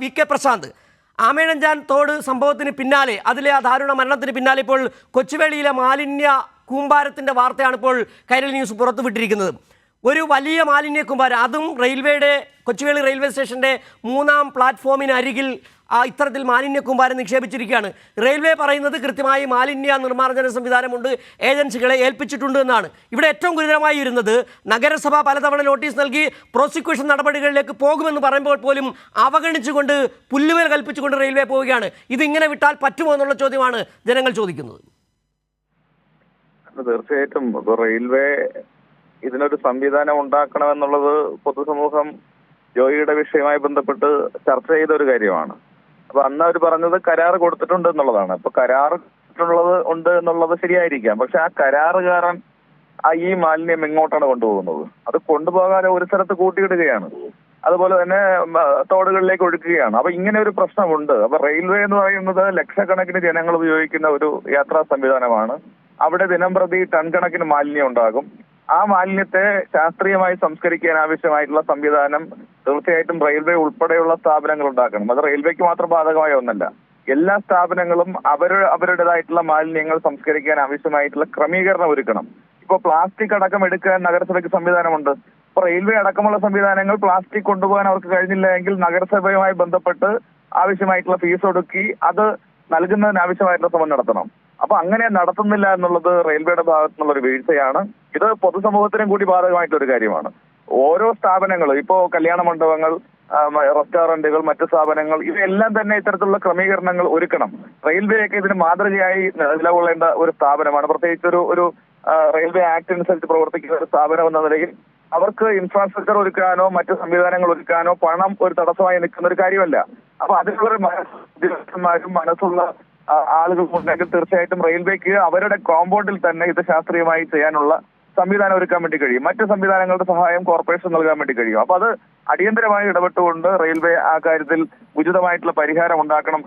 V K Prashant. Amayizhanjan തോട് സംഭവത്തിന് പിന്നാലെ അതിലെ ആ ദാരുണ മരണത്തിന് പിന്നാലെ ഇപ്പോൾ കൊച്ചുവേളിയിലെ മാലിന്യ കൂമ്പാരത്തിന്റെ വാർത്തയാണ് ഇപ്പോൾ കൈരളി ന്യൂസ് പുറത്തുവിട്ടിരിക്കുന്നത് ഒരു വലിയ മാലിന്യ കൂമ്പാരം അതും റെയിൽവേയുടെ കൊച്ചുവേളി റെയിൽവേ സ്റ്റേഷന്റെ മൂന്നാം പ്ലാറ്റ്ഫോമിന് അരികിൽ ഇത്തരത്തിൽ മാലിന്യ കൂമ്പാരം നിക്ഷേപിച്ചിരിക്കുകയാണ്. റെയിൽവേ പറയുന്നത് കൃത്യമായി മാലിന്യ നിർമ്മാർജന സംവിധാനമുണ്ട് ഏജൻസികളെ ഏൽപ്പിച്ചിട്ടുണ്ട് എന്നാണ്. ഇവിടെ ഏറ്റവും ഗുരുതരമായി ഇരുന്നത് നഗരസഭ പലതവണ നോട്ടീസ് നൽകി പ്രോസിക്യൂഷൻ നടപടികളിലേക്ക് പോകുമെന്ന് പറയുമ്പോൾ പോലും അവഗണിച്ചുകൊണ്ട് പുല്ലുവേൽ കൽപ്പിച്ചുകൊണ്ട് റെയിൽവേ പോവുകയാണ്. ഇതിങ്ങനെ വിട്ടാൽ പറ്റുമോ എന്നുള്ള ചോദ്യമാണ് ജനങ്ങൾ ചോദിക്കുന്നത്. തീർച്ചയായിട്ടും. റെയിൽവേ ഇതിനൊരു സംവിധാനം ഉണ്ടാക്കണമെന്നുള്ളത് പൊതുസമൂഹം ജോയിയുടെ വിഷയവുമായി ബന്ധപ്പെട്ട് ചർച്ച ചെയ്ത ഒരു കാര്യമാണ്. അപ്പൊ അന്ന് അവർ പറഞ്ഞത് കരാറ് കൊടുത്തിട്ടുണ്ട് എന്നുള്ളതാണ്. അപ്പൊ കരാറ് കൊടുത്തിട്ടുള്ളത് ഉണ്ട് എന്നുള്ളത് ശരിയായിരിക്കാം. പക്ഷെ ആ കരാറുകാരൻ ആ ഈ മാലിന്യം എങ്ങോട്ടാണ് കൊണ്ടുപോകുന്നത്? അത് കൊണ്ടുപോകാതെ ഒരു സ്ഥലത്ത് കൂട്ടിയിടുകയാണ്. അതുപോലെ തന്നെ തോടുകളിലേക്ക് ഒഴുക്കുകയാണ്. അപ്പൊ ഇങ്ങനെ ഒരു പ്രശ്നമുണ്ട്. അപ്പൊ റെയിൽവേ എന്ന് പറയുന്നത് ലക്ഷക്കണക്കിന് ജനങ്ങൾ ഉപയോഗിക്കുന്ന ഒരു യാത്രാ സംവിധാനമാണ്. അവിടെ ദിനം പ്രതി ടൺ കണക്കിന് മാലിന്യം ഉണ്ടാകും. ആ മാലിന്യത്തെ ശാസ്ത്രീയമായി സംസ്കരിക്കാൻ ആവശ്യമായിട്ടുള്ള സംവിധാനം തീർച്ചയായിട്ടും റെയിൽവേ ഉൾപ്പെടെയുള്ള സ്ഥാപനങ്ങൾ ഉണ്ടാക്കണം. അത് റെയിൽവേക്ക് മാത്രം ബാധകമായ ഒന്നല്ല. എല്ലാ സ്ഥാപനങ്ങളും അവർ അവരുടേതായിട്ടുള്ള മാലിന്യങ്ങൾ സംസ്കരിക്കാൻ ആവശ്യമായിട്ടുള്ള ക്രമീകരണം ഒരുക്കണം. ഇപ്പൊ പ്ലാസ്റ്റിക് അടക്കം എടുക്കാൻ നഗരസഭയ്ക്ക് സംവിധാനമുണ്ട്. ഇപ്പൊ റെയിൽവേ അടക്കമുള്ള സംവിധാനങ്ങൾ പ്ലാസ്റ്റിക് കൊണ്ടുപോകാൻ അവർക്ക് കഴിഞ്ഞില്ല എങ്കിൽ നഗരസഭയുമായി ബന്ധപ്പെട്ട് ആവശ്യമായിട്ടുള്ള ഫീസ് ഒടുക്കി അത് നൽകുന്നതിന് ആവശ്യമായിട്ടുള്ള ശ്രമം നടത്തണം. അപ്പൊ അങ്ങനെ നടത്തുന്നില്ല എന്നുള്ളത് റെയിൽവേയുടെ ഭാഗത്തുനിന്നുള്ള ഒരു വീഴ്ചയാണ്. ഇത് പൊതുസമൂഹത്തിനും കൂടി ബാധകമായിട്ടുള്ള ഒരു കാര്യമാണ്. ഓരോ സ്ഥാപനങ്ങളും ഇപ്പോ കല്യാണ മണ്ഡപങ്ങൾ റെസ്റ്റോറന്റുകൾ മറ്റു സ്ഥാപനങ്ങൾ ഇവയെല്ലാം തന്നെ ഇത്തരത്തിലുള്ള ക്രമീകരണങ്ങൾ ഒരുക്കണം. റെയിൽവേയൊക്കെ ഇതിന് മാതൃകയായി നിലകൊള്ളേണ്ട ഒരു സ്ഥാപനമാണ്. പ്രത്യേകിച്ച് ഒരു ഒരു റെയിൽവേ ആക്ട് അനുസരിച്ച് പ്രവർത്തിക്കുന്ന ഒരു സ്ഥാപനം എന്ന നിലയിൽ അവർക്ക് ഇൻഫ്രാസ്ട്രക്ചർ ഒരുക്കാനോ മറ്റു സംവിധാനങ്ങൾ ഒരുക്കാനോ പണം ഒരു തടസ്സമായി നിൽക്കുന്ന ഒരു കാര്യമല്ല. അപ്പൊ അതിനുള്ള ഉദ്യോഗസ്ഥന്മാരും മനസ്സുള്ള ആളുകൾ ഉണ്ടെങ്കിൽ തീർച്ചയായിട്ടും റെയിൽവേക്ക് അവരുടെ കോമ്പൗണ്ടിൽ തന്നെ ഇത് ശാസ്ത്രീയമായി ചെയ്യാനുള്ള സംവിധാനം ഒരുക്കാൻ വേണ്ടി കഴിയും. മറ്റ് സംവിധാനങ്ങളുടെ സഹായം കോർപ്പറേഷൻ നൽകാൻ വേണ്ടി കഴിയും. അപ്പൊ അത് അടിയന്തരമായി ഇടപെട്ടുകൊണ്ട് റെയിൽവേ ആ കാര്യത്തിൽ ഉചിതമായിട്ടുള്ള പരിഹാരം ഉണ്ടാക്കണം